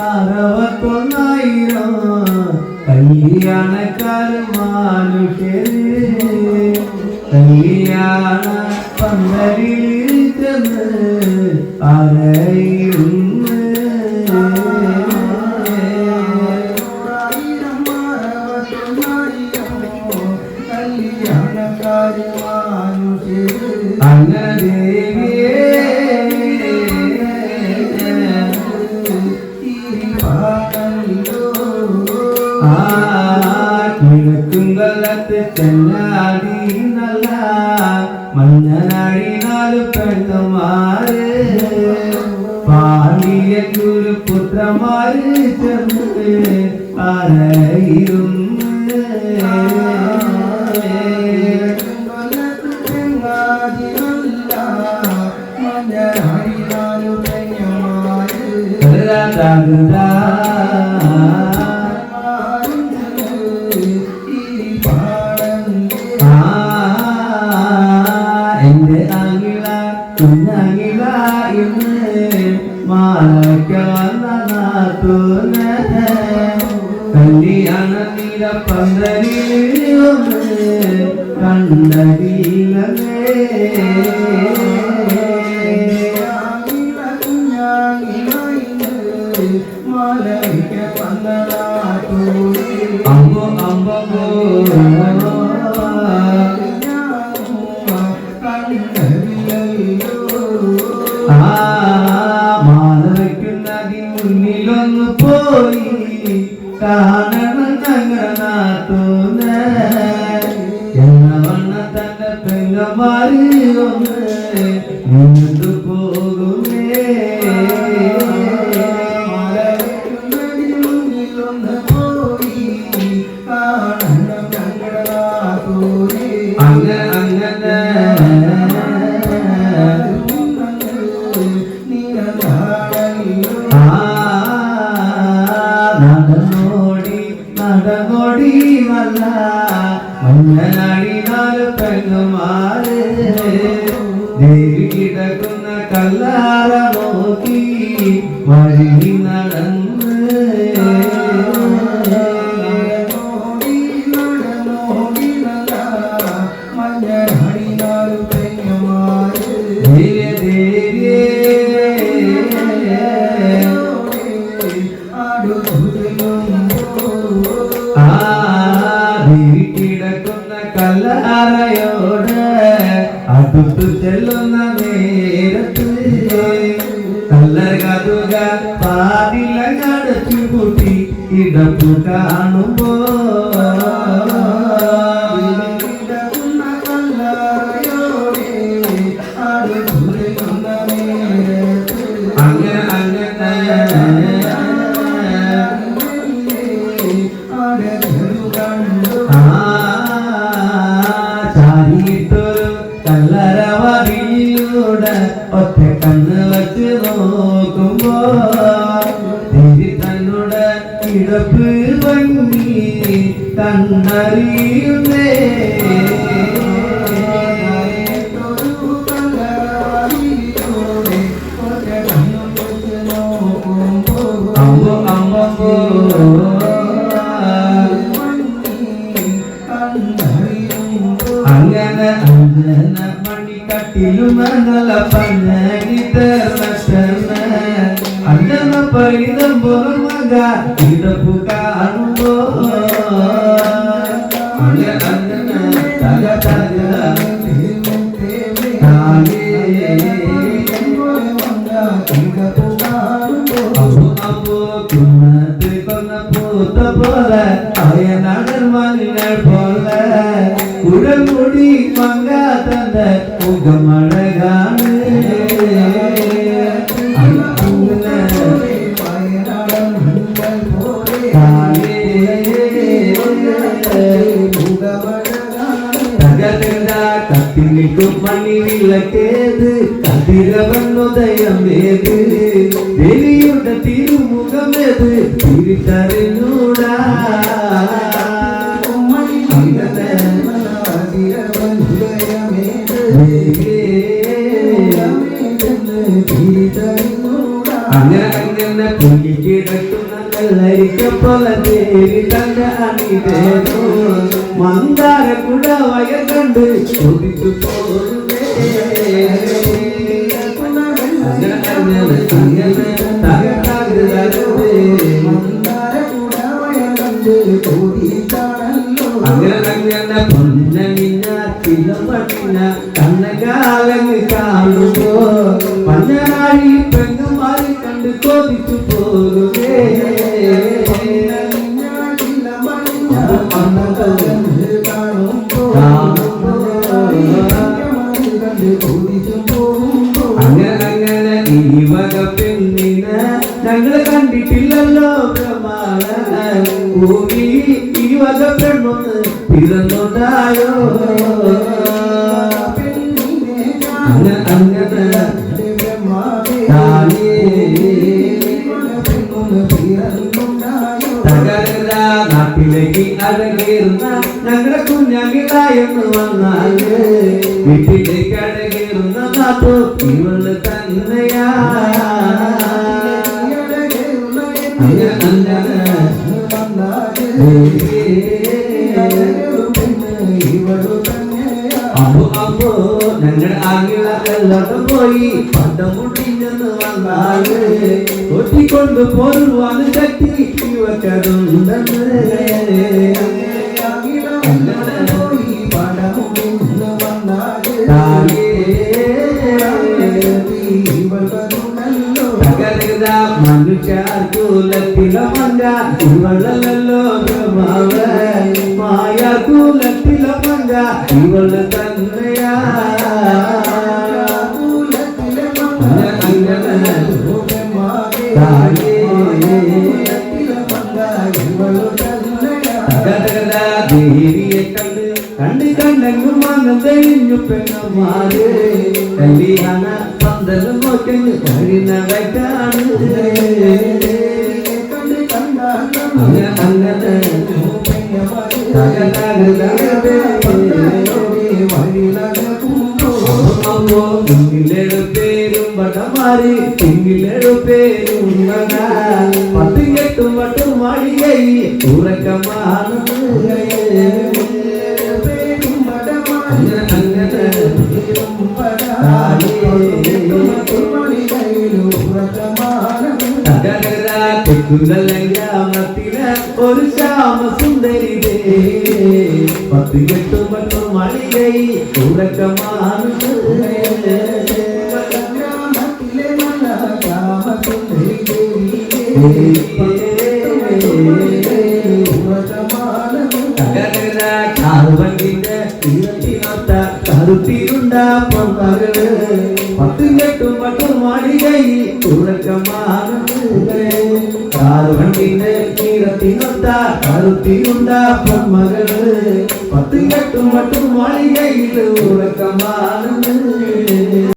അറുപത്തൊന്നായിരം. കല്യാണക്കാരും മനുഷ്യര് കല്യാണ പന്തലിൽ ചെന്ന് ആയിരം അറുപത്തൊന്നായിരം. കല്യാണക്കാരി മഞ്ഞനാടി നാല് പെണ്ണുമാര് പാടിയൊരു പുത്രമാര് ചെന്ന് അറിയുന്നു എന്റെ കുഞ്ഞങ്ങിള ഇന്ന് മാലയ്ക്ക വന്ന നാത്തൂന കല്യാണ നീല പന്തലിൽ ഒന്ന് മുന്നിലൊന്ന് പോയി കാണണം ഞങ്ങനാത്തോന്ന എന്ന വണ്ണ തന്റെ പെങ്ങമാരി ഒന്ന് നടന്നോടി നടന്നോടി വല്ല മഞ്ഞനാടി നാല് പെണ്ണുമാര്. ദേവി കിടക്കുന്ന കല്ലാറ ആ ദേവി കിടക്കുന്ന കല്ലാറയോട് അടുത്തു ചെല്ലുന്ന നേരത്ത് കല്ലകതുക പാതിലങ്ങടച്ചു കൂട്ടി ഇടപ്പു കാണുമ്പോ 啊。ಅಂಗನ ಅಂಗನ ಮಣಿ ಕಟ್ಟಿಲು ಮಂಗಲ ಪಂಗಿತ ಅಂಗನ ಪರಿದ ಬೊರು ಮಗ ಇದಪ್ಪು ಕಾಣೋ ಅಂಗನ ಅಂಗನ ತಗ ತಗ ತಾನೇ சொர்க்கம் அழகானே தப்பிக்கும் மணி விளக்கேது கதிரவன் உதயம் ஏது வெளியுட திருமுகம் எது திருத்தரு நூடா അങ്ങനെ അങ്ങനെ പുല്ലി കിടക്കുന്ന കല്ലരിക്കപ്പല തേരി തങ്ക അണിതേനോ മന്ദാര കുട വയ കണ്ട് ചോദിച്ചു പോകുന്നേ അങ്ങനെ അങ്ങനെ അങ്ങനെ തകർത്താകൃതോ മന്ദാര കുട വയ കണ്ട് ചോദിച്ചാണല്ലോ അങ്ങനെ അങ്ങനെ പൊന്ന നിന്ന തിലമണിന കൊതിച്ചു പോകുമേ അങ്ങനെ അങ്ങനെ ഈ വക പെണ്ണിന് ഞങ്ങൾ കണ്ടിട്ടില്ലല്ലോ ഭൂമി ഈ വക പെണ്ണൊന്ന് പിറന്നുണ്ടായോ? ഞങ്ങളുടെ കുഞ്ഞാകിടായെന്ന് വന്നാൽ അപ്പോ ഞങ്ങളുടെ ആകിളെല്ലാം പോയി പണ്ടം മുട്ടി ಒಂದು ಕೋರು ಅನುಶಕ್ತಿ మనుషాకుల తిలమంగా ఇవలలో మాయకుల తిలమంగా ఇవల കണ്ട് കണ്ട് കണ്ടെങ്കും മനം തെളിഞ്ഞു പെണ്ണമാര് കല്യാണ പന്തലും നോക്കി വഴി നടക്കാണ് അങ്ങനെ അങ്ങനെ അമ്മോ മുന്നിലേഴു പേരും വടമാറി പിന്നിലേഴു പേരും വട പത്തും കെട്ടും വട്ടും മാളികൈ ഉറക്കമാണ് உங்களை கிராமத்தில ஒரு சாம சுந்தரி பத்து எட்டு மட்டும் மளிகை உறக்கமான கிராமத்திலே மன பத்து எட்டு மட்டும் மாளிகையில் உறக்கமானே காது வண்டின கீரத்தினுண்டா கருத்தினுண்டா பொன்மகள் பத்து எட்டு மட்டும் மாளிகையில் உறக்கமானது